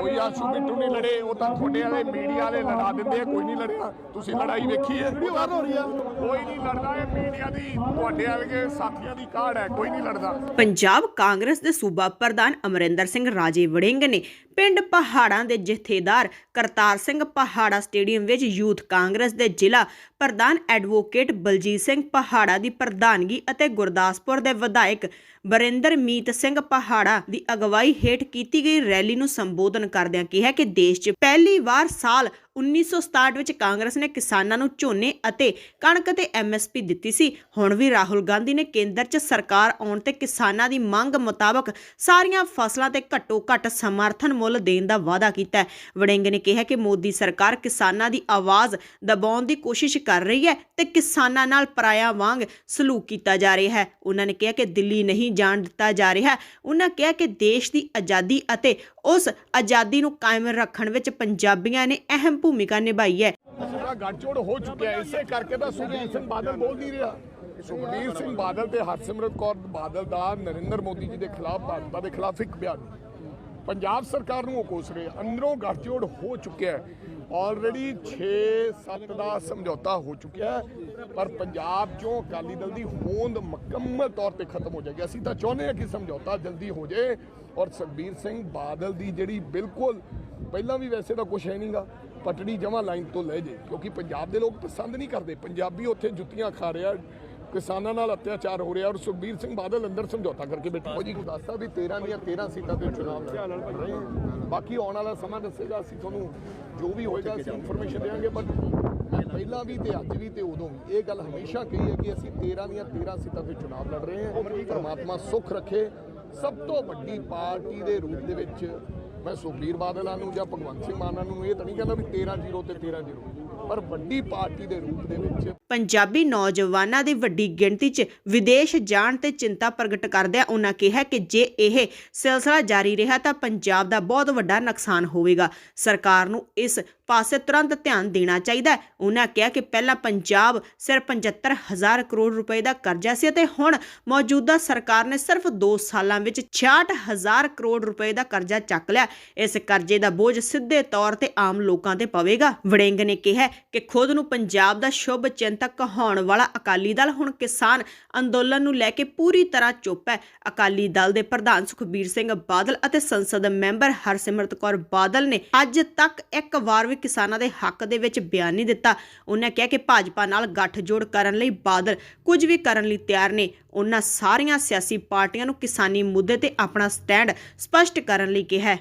ਕੋਈ ਆਸ਼ੂ ਬਿੱਟੂ ਨਹੀਂ ਲੜੇ ਉਹ ਤਾਂ ਤੁਹਾਡੇ ਵਾਲੇ ਮੀਡੀਆ ਵਾਲੇ ਲੜਾ ਦਿੰਦੇ ਆ ਕੋਈ ਨਹੀਂ ਲੜਿਆ। ਤੁਸੀਂ ਲੜਾਈ ਵੇਖੀ ਹੈ। ਵੀਡੀਓ ਹੋ ਰਹੀ ਆ। ਕੋਈ ਨਹੀਂ ਲੜਦਾ ਇਹ ਮੀਡੀਆ ਦੀ ਤੁਹਾਡੇ ਵਾਲੇ ਸਾਥੀਆਂ ਦੀ ਕਾਢ ਹੈ ਕੋਈ ਨਹੀਂ ਲੜਦਾ। ਪੰਜਾਬ ਕਾਂਗਰਸ ਦੇ ਸੂਬਾ ਪ੍ਰਧਾਨ ਅਮਰਿੰਦਰ ਸਿੰਘ ਰਾਜੇ ਵੜਿੰਗ ਨੇ ਪਿੰਡ ਪਹਾੜਾਂ ਦੇ ਜਥੇਦਾਰ ਕਰਤਾਰ ਸਿੰਘ ਪਹਾੜਾ ਸਟੇਡੀਅਮ ਵਿੱਚ ਯੂਥ ਕਾਂਗਰਸ ਦੇ ਜ਼ਿਲ੍ਹਾ ਪ੍ਰਧਾਨ ਐਡਵੋਕੇਟ ਬਲਜੀਤ ਸਿੰਘ ਪਹਾੜਾ ਦੀ ਪ੍ਰਧਾਨਗੀ ਅਤੇ ਗੁਰਦਾਸਪੁਰ ਦੇ ਵਿਧਾਇਕ ਬਰਿੰਦਰ ਮੀਤ ਸਿੰਘ ਪਹਾੜਾ ਦੀ ਅਗਵਾਈ ਹੇਠ ਕੀਤੀ ਗਈ ਰੈਲੀ ਨੂੰ ਸੰਬੋਧਨ ਕਰਦਿਆਂ ਕਿਹਾ ਕਿ ਦੇਸ਼ 'ਚ ਪਹਿਲੀ ਵਾਰ ਸਾਲ 1967 ਵਿੱਚ ਕਾਂਗਰਸ ਨੇ ਕਿਸਾਨਾਂ ਨੂੰ ਝੋਨੇ ਅਤੇ ਕਣਕ ਤੇ ਐਮਐਸਪੀ ਦਿੱਤੀ ਸੀ। ਹੁਣ ਵੀ ਰਾਹੁਲ ਗਾਂਧੀ ਨੇ ਕੇਂਦਰ 'ਚ ਸਰਕਾਰ ਆਉਣ ਤੇ ਕਿਸਾਨਾਂ ਦੀ ਮੰਗ ਮੁਤਾਬਕ ਸਾਰੀਆਂ ਫਸਲਾਂ ਤੇ ਘੱਟੋ ਘੱਟ ਸਮਰਥਨ ਮੁੱਲ ਦੇਣ ਦਾ ਵਾਅਦਾ ਕੀਤਾ ਹੈ। ਵੜਿੰਗ ਨੇ ਕਿਹਾ ਕਿ ਮੋਦੀ ਸਰਕਾਰ ਕਿਸਾਨਾਂ ਦੀ ਆਵਾਜ਼ ਦਬਾਉਣ ਦੀ ਕੋਸ਼ਿਸ਼ ਕਰ ਰਹੀ ਹੈ ਤੇ ਕਿਸਾਨਾਂ ਨਾਲ ਪਰਾਇਆ ਵਾਂਗ ਸਲੂਕ ਕੀਤਾ ਜਾ ਰਿਹਾ ਹੈ। ਉਹਨਾਂ ਨੇ ਕਿਹਾ ਕਿ ਦਿੱਲੀ ਨਹੀਂ ਜਾਣ ਦਿੱਤਾ ਜਾ ਰਿਹਾ। ਉਹਨਾਂ ਕਿਹਾ ਕਿ ਦੇਸ਼ ਦੀ ਆਜ਼ਾਦੀ ਅਤੇ ਉਸ ਆਜ਼ਾਦੀ ਨੂੰ ਕਾਇਮ ਰੱਖਣ ਵਿੱਚ ਪੰਜਾਬੀਆਂ ਨੇ ਅਹਿਮ ਭੂਮਿਕਾ ਨਿਭਾਈ ਹੈ। ਪੂਰਾ ਗੱਠਜੋੜ ਹੋ ਚੁੱਕਿਆ ਇਸੇ ਕਰਕੇ ਤਾਂ ਸੁਖਬੀਰ ਸਿੰਘ ਬਾਦਲ ਬੋਲ ਨਹੀਂ ਰਿਹਾ। ਸੁਖਬੀਰ ਸਿੰਘ ਬਾਦਲ ਤੇ ਹਰਸਿਮਰਤ ਕੌਰ ਬਾਦਲ ਦਾ ਨਰਿੰਦਰ ਮੋਦੀ ਜੀ ਦੇ ਖਿਲਾਫ ਭਾਜਪਾ ਦੇ ਖਿਲਾਫ ਇੱਕ ਬਿਆਨ। ਪੰਜਾਬ ਸਰਕਾਰ ਨੂੰ ਉਹ ਕੋਸ ਰਹੇ, ਅੰਦਰੋਂ ਗੱਠਜੋੜ ਹੋ ਚੁੱਕਿਆ ਹੈ। ਆਲਰੇਡੀ 6-7 ਦਾ ਸਮਝੌਤਾ ਹੋ ਚੁੱਕਿਆ ਪਰ ਪੰਜਾਬ 'ਚੋਂ ਅਕਾਲੀ ਦਲ ਦੀ ਹੋਂਦ ਮੁਕੰਮਲ ਤੌਰ ਤੇ ਖਤਮ ਹੋ ਜਾਏਗੀ। ਅਸੀਂ ਤਾਂ ਚਾਹੁੰਦੇ ਹਾਂ ਕਿ ਸਮਝੌਤਾ ਜਲਦੀ ਹੋ ਜਾਏ ਔਰ ਸੁਖਬੀਰ ਸਿੰਘ ਬਾਦਲ ਦੀ ਜਿਹੜੀ ਬਿਲਕੁਲ ਪਹਿਲਾਂ ਵੀ ਵੈਸੇ ਤਾਂ ਕੁਝ ਹੈ ਨਹੀਂਗਾ ਪਟੜੀ ਜਮਾ ਲਾਈਨ ਤੋਂ ਲੈ ਜੇ, ਕਿਉਂਕਿ ਪੰਜਾਬ ਦੇ ਲੋਕ ਪਸੰਦ ਨਹੀਂ ਕਰਦੇ। ਪੰਜਾਬੀ ਉੱਥੇ ਜੁੱਤੀਆਂ ਖਾ ਰਿਹਾ, ਕਿਸਾਨਾਂ ਨਾਲ ਅਤਿਆਚਾਰ ਹੋ ਰਿਹਾ ਔਰ ਸੁਖਬੀਰ ਸਿੰਘ ਬਾਦਲ ਅੰਦਰ ਸਮਝੌਤਾ ਕਰਕੇ ਬੈਠਾ। ਹੋ ਜੀ ਦੱਸਦਾ ਵੀ 13 ਦੀਆਂ 13 ਸੀਟਾਂ ਤੇ ਚੁਣਾਵ ਲੜ ਰਹੇ ਹਾਂ। ਬਾਕੀ ਆਉਣ ਵਾਲਾ ਸਮਾਂ ਦੱਸੇਗਾ, ਅਸੀਂ ਤੁਹਾਨੂੰ ਜੋ ਵੀ ਹੋਏਗਾ, ਅਸੀਂ ਇਨਫੋਰਮੇਸ਼ਨ ਦੇਵਾਂਗੇ ਬਟ ਮੈਂ ਪਹਿਲਾਂ ਵੀ ਤੇ ਅੱਜ ਵੀ ਤੇ ਉਦੋਂ ਵੀ ਇਹ ਗੱਲ ਹਮੇਸ਼ਾ ਕਹੀ ਹੈ ਕਿ ਅਸੀਂ 13 ਦੀਆਂ 13 ਸੀਟਾਂ ਤੇ ਚੁਣਾਵ ਲੜ ਰਹੇ ਹਾਂ। ਪਰਮਾਤਮਾ ਸੁੱਖ ਰੱਖੇ। ਸਭ ਤੋਂ ਵੱਡੀ ਪਾਰਟੀ ਦੇ ਰੂਪ ਦੇ ਵਿੱਚ ਮੈਂ ਸੁਖਬੀਰ ਬਾਦਲਾਂ ਨੂੰ ਜਾਂ ਭਗਵੰਤ ਸਿੰਘ ਮਾਨਾਂ ਨੂੰ ਇਹ ਤਾਂ ਨਹੀਂ ਕਹਿੰਦਾ ਵੀ 13 0 ਤੇ 13 0 ਪਰ ਵੱਡੀ ਪਾਰਟੀ ਦੇ ਰੂਪ ਦੇ ਵਿੱਚ ਪੰਜਾਬੀ ਨੌਜਵਾਨਾਂ ਦੀ ਵੱਡੀ ਗਿਣਤੀ 'ਚ ਵਿਦੇਸ਼ ਜਾਣ ਤੇ ਚਿੰਤਾ ਪ੍ਰਗਟ ਕਰਦਿਆਂ ਉਹਨਾਂ ਕਿਹਾ ਕਿ ਜੇ ਇਹ ਸਿਲਸਿਲਾ ਜਾਰੀ ਰਿਹਾ ਤਾਂ ਪੰਜਾਬ ਦਾ ਬਹੁਤ ਵੱਡਾ ਨੁਕਸਾਨ ਹੋਵੇਗਾ। ਸਰਕਾਰ ਨੂੰ ਇਸ ਪਾਸੇ ਤੁਰੰਤ ਧਿਆਨ ਦੇਣਾ ਚਾਹੀਦਾ ਹੈ। ਉਹਨਾਂ ਕਿਹਾ ਕਿ ਪਹਿਲਾਂ ਪੰਜਾਬ ਸਿਰਫ 75000 ਕਰੋੜ ਰੁਪਏ ਦਾ ਕਰਜ਼ਾ ਸੀ ਅਤੇ ਹੁਣ ਮੌਜੂਦਾ ਸਰਕਾਰ ਨੇ ਸਿਰਫ 2 ਸਾਲਾਂ ਵਿੱਚ 66000 ਕਰੋੜ ਰੁਪਏ ਦਾ ਕਰਜ਼ਾ ਚੱਕ ਲਿਆ। ਇਸ ਕਰਜ਼ੇ ਦਾ ਬੋਝ ਸਿੱਧੇ ਤੌਰ ਤੇ ਆਮ ਲੋਕਾਂ ਤੇ ਪਵੇਗਾ। ਵੜਿੰਗ ਨੇ ਕਿਹਾ ਕਿ ਖੁਦ ਨੂੰ ਪੰਜਾਬ ਦਾ ਸ਼ੁਭ ਚਿੰਤਕ ਕਹਾਉਣ ਵਾਲਾ ਅਕਾਲੀ ਦਲ ਹੁਣ ਕਿਸਾਨ ਅੰਦੋਲਨ ਨੂੰ ਲੈ ਕੇ ਪੂਰੀ ਤਰ੍ਹਾਂ ਚੁੱਪ ਹੈ। ਅਕਾਲੀ ਦਲ ਦੇ ਪ੍ਰਧਾਨ ਸੁਖਬੀਰ ਸਿੰਘ ਬਾਦਲ ਅਤੇ ਸੰਸਦ ਮੈਂਬਰ ਹਰਸਿਮਰਤ ਕੌਰ ਬਾਦਲ ਨੇ ਅੱਜ ਤੱਕ ਇੱਕ ਵਾਰ ਵੀ ਕਿਸਾਨਾਂ ਦੇ ਹੱਕ ਦੇ ਵਿੱਚ ਬਿਆਨ ਨਹੀਂ ਦਿੱਤਾ। ਉਹਨਾਂ ਕਿਹਾ ਕਿ ਭਾਜਪਾ ਨਾਲ ਗੱਠਜੋੜ ਕਰਨ ਲਈ ਬਾਦਲ ਕੁਝ ਵੀ ਕਰਨ ਲਈ ਤਿਆਰ ਨੇ। ਉਹਨਾਂ ਸਾਰੀਆਂ ਸਿਆਸੀ ਪਾਰਟੀਆਂ ਨੂੰ ਕਿਸਾਨੀ ਮੁੱਦੇ ਤੇ ਆਪਣਾ ਸਟੈਂਡ ਸਪਸ਼ਟ ਕਰਨ ਲਈ ਕਿਹਾ ਹੈ।